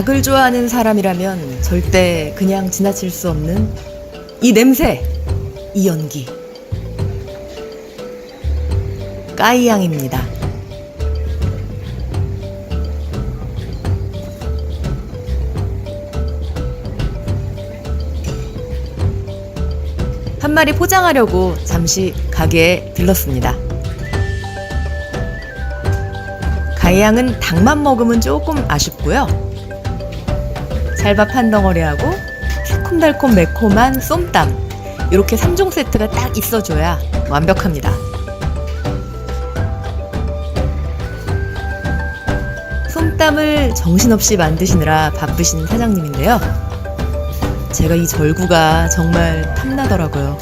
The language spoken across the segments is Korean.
닭을 좋아하는 사람이라면 절대 그냥 지나칠 수 없는 이 냄새, 이 연기. 까이양입니다. 한 마리 포장하려고 잠시 가게에 들렀습니다. 가이양은 닭만 먹으면 조금 아쉽고요. 쌀밥 한 덩어리하고 새콤달콤 매콤한 쏨땀 이렇게 3종 세트가 딱 있어줘야 완벽합니다. 쏨땀을 정신없이 만드시느라 바쁘신 사장님인데요. 제가 이 절구가 정말 탐나더라고요.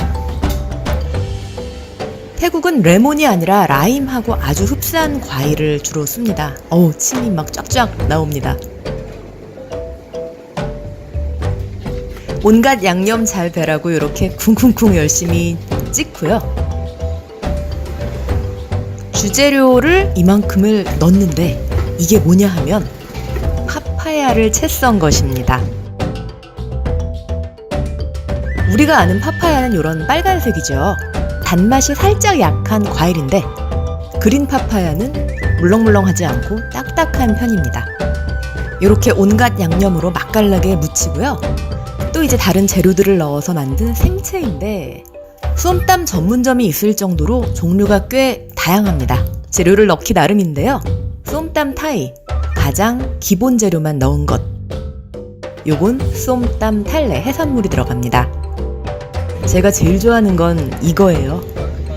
태국은 레몬이 아니라 라임하고 아주 흡사한 과일을 주로 씁니다. 어우, 침이 막 쫙쫙 나옵니다. 온갖 양념 잘 배라고 이렇게 쿵쿵쿵 열심히 찍고요. 주재료를 이만큼을 넣는데 이게 뭐냐 하면 파파야를 채 썬 것입니다. 우리가 아는 파파야는 이런 빨간색이죠. 단맛이 살짝 약한 과일인데 그린 파파야는 물렁물렁하지 않고 딱딱한 편입니다. 이렇게 온갖 양념으로 맛깔나게 무치고요. 또 이제 다른 재료들을 넣어서 만든 생채인데 쏨땀 전문점이 있을 정도로 종류가 꽤 다양합니다. 재료를 넣기 나름인데요. 쏨땀 타이 가장 기본 재료만 넣은 것. 요건 쏨땀 탈레 해산물이 들어갑니다. 제가 제일 좋아하는 건 이거예요.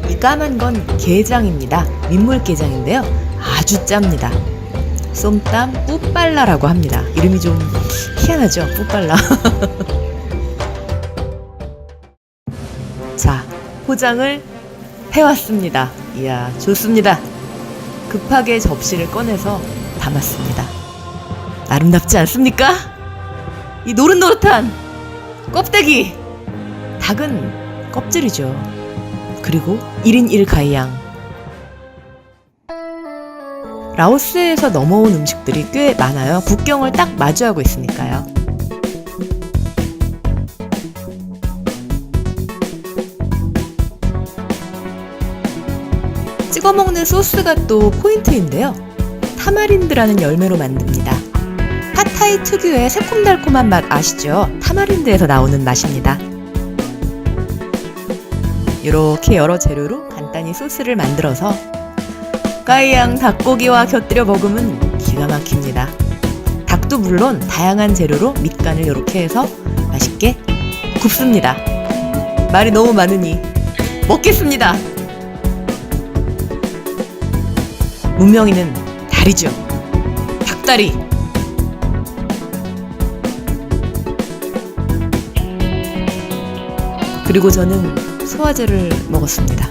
이 까만 건 게장입니다. 민물게장인데요. 아주 짭니다. 쏨땀 뿌빨라라고 합니다. 이름이 좀 희한하죠? 뿌빨라. 포장을 해왔습니다. 이야, 좋습니다. 급하게 접시를 꺼내서 담았습니다. 아름답지 않습니까? 이 노릇노릇한 껍데기! 닭은 껍질이죠. 그리고 1인 1가이양. 라오스에서 넘어온 음식들이 꽤 많아요. 국경을 딱 마주하고 있으니까요. 찍어 먹는 소스가 또 포인트인데요. 타마린드라는 열매로 만듭니다. 팟타이 특유의 새콤달콤한 맛 아시죠? 타마린드에서 나오는 맛입니다. 이렇게 여러 재료로 간단히 소스를 만들어서 까이양 닭고기와 곁들여 먹으면 기가 막힙니다. 닭도 물론 다양한 재료로 밑간을 이렇게 해서 맛있게 굽습니다. 말이 너무 많으니 먹겠습니다. 문명이는 다리죠. 닭다리. 그리고 저는 소화제를 먹었습니다.